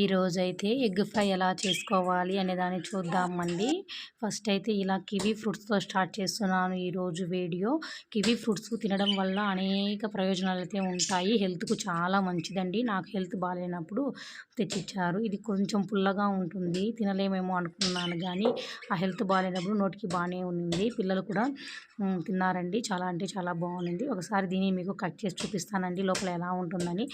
ఈరోజు ఈరోజైతే egg fry ఎలా చేసుకోవాలి అనే దాన్ని చూద్దామండి. ఫస్ట్ అయితే ఇలా కివీ ఫ్రూట్స్తో స్టార్ట్ చేస్తున్నాను ఈరోజు వీడియో. కివీ ఫ్రూట్స్ తినడం వల్ల అనేక ప్రయోజనాలు అయితే ఉంటాయి. హెల్త్కు చాలా మంచిదండి. నాకు హెల్త్ బాగాలేనప్పుడు తెచ్చిచ్చారు. ఇది కొంచెం పుల్లగా ఉంటుంది. తినలేమేమో అనుకున్నాను కానీ ఆ హెల్త్ బాగాలేనప్పుడు నోటికి బాగానే ఉంది పిల్లలు కూడా తిన్నారండి. చాలా అంటే చాలా బాగుంది. ఒకసారి దీన్ని మీకు కట్ చేసి చూపిస్తానండి. లోపల ఎలా ఉంటుందని.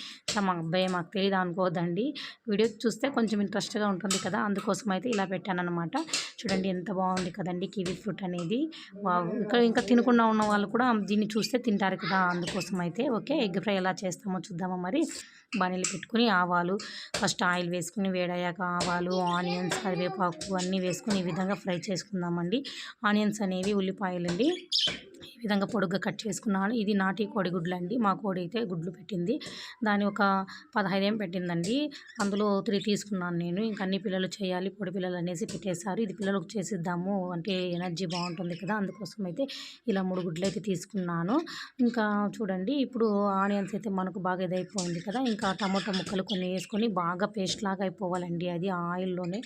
మా అబ్బాయి మాకు తెలియదు అనుకోవద్దండి వీడియో చూస్తే కొంచెం ఇంట్రెస్ట్గా ఉంటుంది కదా! అందుకోసం అయితే ఇలా పెట్టానమాట చూడండి ఎంత బాగుంది కదండి కివీ ఫ్రూట్ అనేది. వావ్. ఇక్కడ ఇంకా తినకుండా ఉన్న వాళ్ళు కూడా దీన్ని చూస్తే తింటారు కదా! అందుకోసం అయితే ఓకే ఎగ్ ఫ్రై ఎలా చేస్తామో చూద్దామా మరి. బాణీలు పెట్టుకుని ఆవాలు ఫస్ట్ ఆయిల్ వేసుకుని వేడయ్యాక ఆవాలు ఆనియన్స్ కరివేపాకు అన్నీ వేసుకుని ఈ విధంగా ఫ్రై చేసుకుందామండి. ఆనియన్స్ అనేవి ఉల్లిపాయలు అండి విధంగా పొడుగ్గా కట్ చేసుకున్నాను. ఇది నాటి కోడి గుడ్లు అండి మా కోడి అయితే గుడ్లు పెట్టింది. దాని ఒక పదహైదు ఏం పెట్టిందండి. అందులో త్రీ తీసుకున్నాను నేను. ఇంకా అన్ని పిల్లలు చేయాలి. పొడి పిల్లలు అనేసి పెట్టేశారు. ఇది పిల్లలకు చేసిద్దాము అంటే ఎనర్జీ బాగుంటుంది కదా. అందుకోసం అయితే ఇలా మూడు గుడ్లు అయితే తీసుకున్నాను. ఇంకా చూడండి ఇప్పుడు ఆనియన్స్ అయితే మనకు బాగా ఇదైపోయింది కదా. ఇంకా టమాటా ముక్కలు కొన్ని వేసుకొని బాగా పేస్ట్ లాగా అయిపోవాలండి. అది ఆయిల్లోనే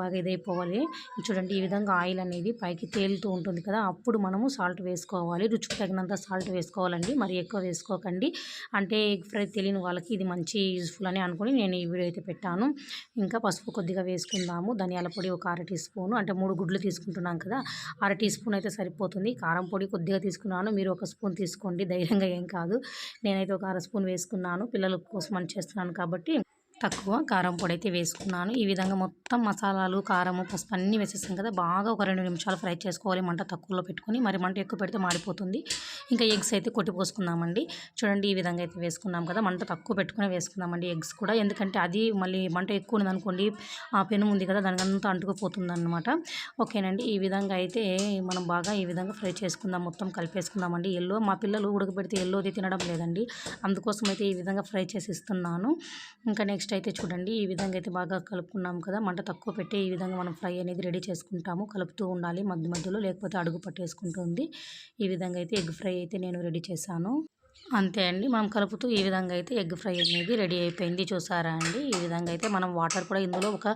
బాగా ఇదైపోవాలి. చూడండి ఈ విధంగా ఆయిల్ అనేది పైకి తేలుతూ ఉంటుంది కదా. అప్పుడు మనము సాల్ట్ వేసుకోవాలి. రుచికి తగినంత సాల్ట్ వేసుకోవాలండి. మరి ఎక్కువ వేసుకోకండి. అంటే ఎగ్ ఫ్రై తెలియని వాళ్ళకి ఇది మంచి యూజ్ఫుల్ అని అనుకుని నేను ఈ వీడియో అయితే పెట్టాను. ఇంకా పసుపు కొద్దిగా వేసుకుందాము. ధనియాల పొడి ఒక అర టీ స్పూను అంటే మూడు గుడ్లు తీసుకుంటున్నాం కదా అర టీ స్పూన్ అయితే సరిపోతుంది. కారం పొడి కొద్దిగా తీసుకున్నాను. మీరు ఒక స్పూన్ తీసుకోండి. ధైర్యంగా ఏం కాదు. నేనైతే ఒక అర స్పూన్ వేసుకున్నాను. పిల్లల కోసం అని చేస్తున్నాను కాబట్టి తక్కువ కారం పొడి అయితే వేసుకున్నాను. ఈ విధంగా మొత్తం మసాలాలు కారము పసుపు అన్నీ వేసేసాం కదా బాగా ఒక రెండు నిమిషాలు ఫ్రై చేసుకోవాలి. మంట తక్కువలో పెట్టుకొని మరి మంట ఎక్కువ పెడితే మాడిపోతుంది. ఇంకా ఎగ్స్ అయితే కొట్టి పోసుకుందామండి. చూడండి ఈ విధంగా అయితే వేసుకున్నాం కదా మంట తక్కువ పెట్టుకుని వేసుకుందామండి ఎగ్స్ కూడా. ఎందుకంటే అది మళ్ళీ మంట ఎక్కువ ఉందనుకోండి ఆ పెను ఉంది కదా దానికంతా అంటుకుపోతుంది అనమాట ఓకేనండి ఈ విధంగా అయితే మనం బాగా ఈ విధంగా ఫ్రై చేసుకుందాం మొత్తం కలిపేసుకుందామండి. ఎల్లో మా పిల్లలు ఉడకబెడితే ఎల్లోది తినడం లేదండి. అందుకోసం అయితే ఈ విధంగా ఫ్రై చేసి ఇస్తున్నాను. ఇంకా నెక్స్ట్ అయితే చూడండి. ఈ విధంగా అయితే బాగా కలుపుకున్నాం కదా. మంట తక్కువ పెట్టి ఈ విధంగా మనం ఫ్రై అనేది రెడీ చేసుకుంటాము. కలుపుతూ ఉండాలి మధ్య మధ్యలో లేకపోతే అడుగు పట్టేసుకుంటుంది. ఈ విధంగా అయితే ఎగ్ ఫ్రై అయితే నేను రెడీ చేశాను. అంతే అండి. మనం కలుపుతూ ఈ విధంగా అయితే ఎగ్ ఫ్రై అనేది రెడీ అయిపోయింది. చూసారా అండి? ఈ విధంగా అయితే మనం వాటర్ కూడా ఇందులో ఒక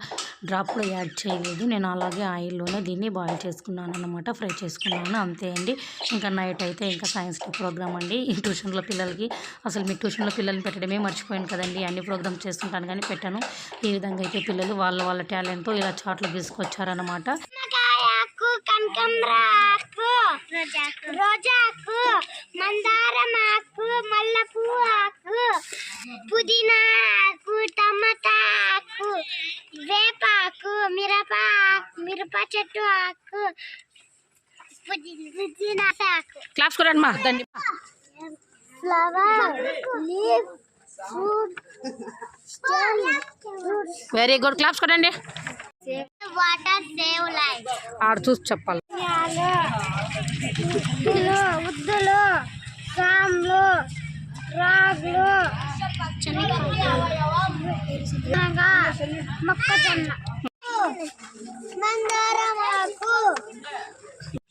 డ్రాప్ కూడా యాడ్ చేయలేదు. నేను అలాగే ఆయిల్లోనే దీన్ని బాయిల్ చేసుకున్నాను అనమాట ఫ్రై చేసుకున్నాను. అంతే అండి. ఇంకా నైట్ అయితే ఇంకా సైన్స్ డే ప్రోగ్రామ్ అండి. ఈ ట్యూషన్లో పిల్లలకి అసలు మీ ట్యూషన్లో పిల్లల్ని పెట్టడమే మర్చిపోయాను కదండి. అన్ని ప్రోగ్రామ్స్ చేస్తుంటాను కానీ పెట్టాను. ఈ విధంగా అయితే పిల్లలు వాళ్ళ వాళ్ళ టాలెంట్తో ఇలా చాట్లు తీసుకొచ్చారనమాట కనకంబరాకు రోజాకు మందారమాకు చెట్టు ఆకు. క్లాప్స్ దండి flower stem very good claps కొట్టండి. వాటర్ సేవ్ లైఫ్ ఆడ చూసి చెప్పాలి. ఉద్దులు రాగులు మొక్కజొన్న మందారం ఆకు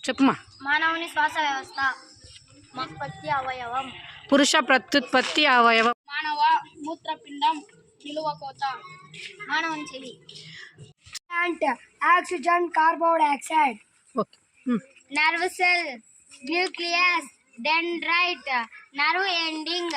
చెప్పమ్మా మానవుని శ్వాస వ్యవస్థ అవయవం. పురుష ప్రత్యుత్పత్తి అవయవం. మానవ మూత్రపిండం నిలువ కోత. మానవుని చెవి. Oxygen carbon dioxide okay. nerve cell, nucleus, dendrite, nerve ending,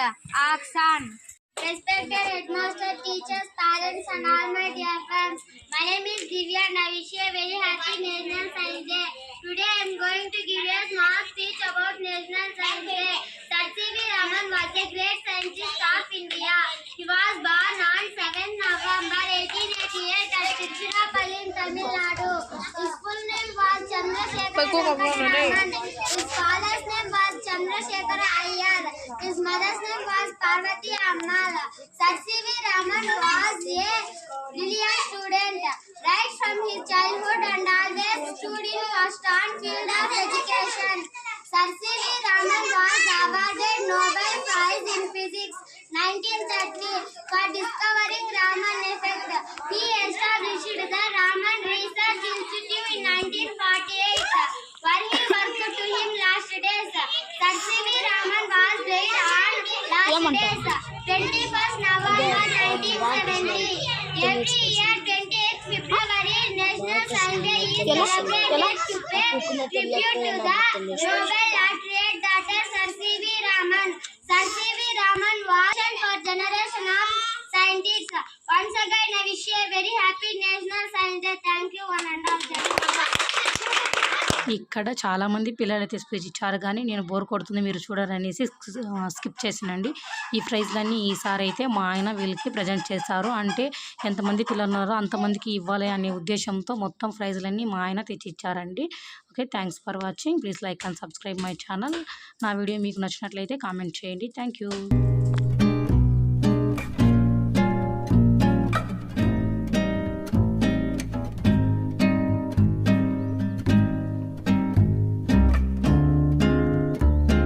axon. Respected headmaster, teachers, parents, and all my dear friends, my name is Divya and I wish you a very happy National Science Day. Today I am going to give you a small speech about National Science Day. Sir C.V. Raman was a great scientist of India. He was born on 7 November 1888 at Tiruchirappalli in Tamil Nadu. His full name was Chandrasekhar Venkataraman. His father's name was Chandrasekhar Iyer. His mother's name was Parvati Ammal. Sir C.V. Raman was a brilliant student. Right from his childhood and always stood in first on field of education. C.V. Raman was awarded Nobel Prize in Physics 1930 for discovering Raman effect. He established the Raman Research Institute in 1948 where he worked to him last days. Sir C.V. Raman was laid on days, 21st November 1970. Every year, 28th February, National Science Day is celebrated to pay tribute to the Nobel laureate Dr. Sir C.V. Raman. Sir C.V. Raman was and for generation of scientists. Once again, I wish you a very happy National Science Day. Thank you, one and. ఇక్కడ చాలామంది పిల్లలైతే speech ఇచ్చారు కానీ నేను bore కొడుతుంది మీరు చూడరనేసి skip చేసినండి ఈ ప్రైజ్లన్నీ ఈసారి అయితే మా ఆయన వీళ్ళకి ప్రజెంట్ చేశారు. అంటే ఎంతమంది పిల్లలు ఉన్నారో అంతమందికి ఇవ్వాలి అనే ఉద్దేశంతో మొత్తం ప్రైజ్లన్నీ మా ఆయన తెచ్చి ఇచ్చారండి okay thanks for watching. Please like and subscribe my channel. నా వీడియో మీకు నచ్చినట్లయితే కామెంట్ చేయండి. Thank you.